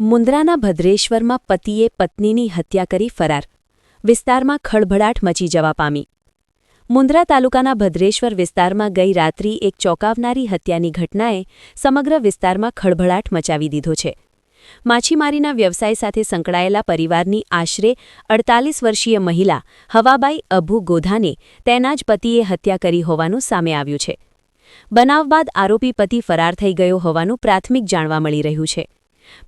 મુન્દ્રાના ભદ્રેશ્વરમાં પતિએ પત્નીની હત્યા કરી ફરાર. વિસ્તારમાં ખળભળાટ મચી જવા પામી. મુન્દ્રા તાલુકાના ભદ્રેશ્વર વિસ્તારમાં ગઈ રાત્રિ એક ચોંકાવનારી હત્યાની ઘટનાએ સમગ્ર વિસ્તારમાં ખળભળાટ મચાવી દીધો છે. માછીમારીના વ્યવસાય સાથે સંકળાયેલા પરિવારની આશરે અડતાલીસ વર્ષીય મહિલા હવાબાઈ અભુ ગોધાને તેના જ પતિએ હત્યા કરી હોવાનું સામે આવ્યું છે. બનાવ બાદ આરોપી પતિ ફરાર થઈ ગયો હોવાનું પ્રાથમિક જાણવા મળી રહ્યું છે.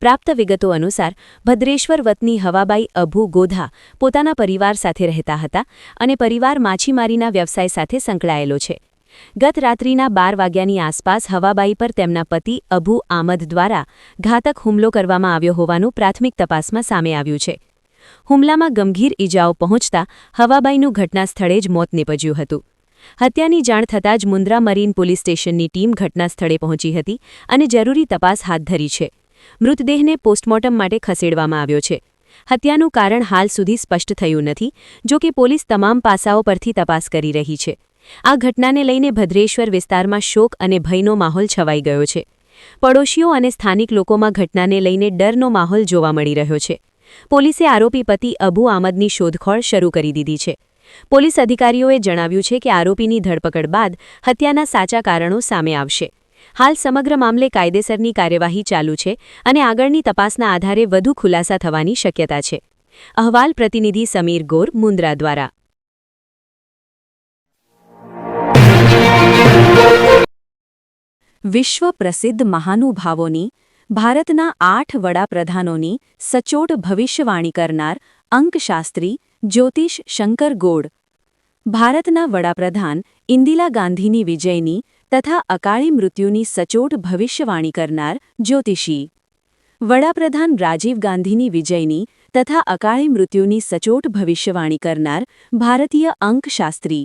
પ્રાપ્ત વિગતો અનુસાર, ભદ્રેશ્વર વતની હવાબાઈ અભુ ગોધા પોતાના પરિવાર સાથે રહેતા હતા અને પરિવાર માછીમારીના વ્યવસાય સાથે સંકળાયેલો છે. ગત રાત્રિના બાર વાગ્યાની આસપાસ હવાબાઈ પર તેમના પતિ અભુ આમદ દ્વારા ઘાતક હુમલો કરવામાં આવ્યો હોવાનું પ્રાથમિક તપાસમાં સામે આવ્યું છે. હુમલામાં ગંભીર ઇજાઓ પહોંચતા હવાબાઈનું ઘટના સ્થળે જ મોત નીપજ્યું હતું. હત્યાની જાણ થતાં જ મુન્દ્રા મરીન પોલીસ સ્ટેશનની ટીમ ઘટના સ્થળે પહોંચી હતી અને જરૂરી તપાસ હાથ ધરી છે. મૃતદેહને પોસ્ટમોર્ટમ માટે ખસેડવામાં આવ્યો છે. હત્યાનું કારણ હાલ સુધી સ્પષ્ટ થયું નથી, જો કે પોલીસ તમામ પાસાઓ પરથી તપાસ કરી રહી છે. આ ઘટનાને લઈને ભદ્રેશ્વર વિસ્તારમાં શોક અને ભયનો માહોલ છવાઈ ગયો છે. પડોશીઓ અને સ્થાનિક લોકોમાં ઘટનાને લઈને ડરનો માહોલ જોવા મળી રહ્યો છે. પોલીસે આરોપી પતિ અબુ આમદની શોધખોળ શરૂ કરી દીધી છે. પોલીસ અધિકારીઓએ જણાવ્યું છે કે આરોપીની ધરપકડ બાદ હત્યાના સાચા કારણો સામે આવશે. હાલ સમગ્ર મામલે કાયદેસરની કાર્યવાહી ચાલુ છે અને આગળની તપાસના આધારે વધુ ખુલાસા થવાની શક્યતા છે. અહવાલ પ્રતિનિધિ સમીર ગોર મુન્દ્રા દ્વારા. વિશ્વ પ્રસિદ્ધ મહાનુભાવોની, ભારતના આઠ વડાપ્રધાનોની સચોટ ભવિષ્યવાણી કરનાર અંકશાસ્ત્રી જ્યોતિષ શંકર ગોડ, ભારતના વડાપ્રધાન ઇન્દિરા ગાંધીની વિજયની તથા અકાળી મૃત્યુની સચોટ ભવિષ્યવાણી કરનાર જ્યોતિષી. વડાપ્રધાન રાજીવ ગાંધીની વિજયની તથા અકાળી મૃત્યુની સચોટ ભવિષ્યવાણી કરનાર ભારતીય અંકશાસ્ત્રી.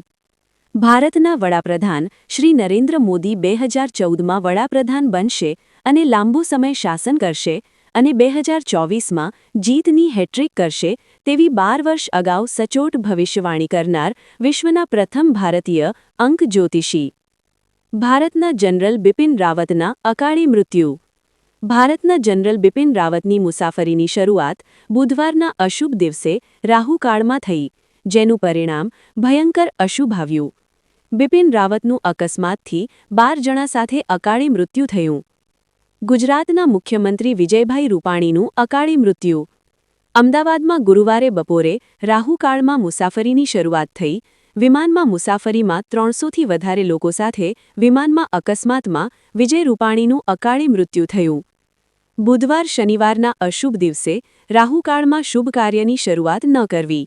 ભારતના વડાપ્રધાન શ્રી નરેન્દ્ર મોદી બે હજાર ચૌદમાં વડાપ્રધાન બનશે અને લાંબુ સમય શાસન કરશે અને બે હજાર ચોવીસમાં જીતની હેટ્રિક કરશે તેવી બાર વર્ષ અગાઉ સચોટ ભવિષ્યવાણી કરનાર વિશ્વના પ્રથમ ભારતીય અંક જ્યોતિષી ભારતના જનરલ બિપિન રાવતના અકાળી મૃત્યુ. ભારતના જનરલ બિપિન રાવતની મુસાફરીની શરૂઆત બુધવારના અશુભ દિવસે રાહુકાળમાં થઈ, જેનું પરિણામ ભયંકર અશુભ આવ્યું. બિપિન રાવતનું અકસ્માતથી બાર જણા સાથે અકાળી મૃત્યુ થયું. ગુજરાતના મુખ્યમંત્રી વિજયભાઈ રૂપાણીનું અકાળી મૃત્યુ. અમદાવાદમાં ગુરુવારે બપોરે રાહુકાળમાં મુસાફરીની શરૂઆત થઈ વિમાનમાં મુસાફરીમાં ત્રણસોથી વધારે લોકો સાથે વિમાનમાં અકસ્માતમાં વિજય રૂપાણીનું અકાળી મૃત્યુ થયું. બુધવાર શનિવારના અશુભ દિવસે રાહુકાળમાં શુભ કાર્યની શરૂઆત ન કરવી.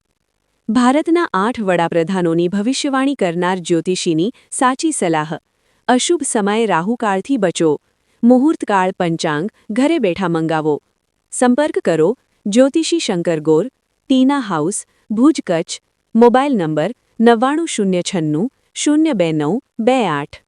ભારતના આઠ વડાપ્રધાનોની ભવિષ્યવાણી કરનાર જ્યોતિષીની સાચી સલાહ. અશુભ સમયે રાહુકાળથી બચો. મુહૂર્તકાળ પંચાંગ, ઘરે બેઠા મંગાવો. સંપર્ક કરો જ્યોતિષી Shankar Gor, Tina house, Bhuj Kutch, mobile number નવ્વાણું શૂન્ય છન્નું શૂન્ય બે નવ બે આઠ.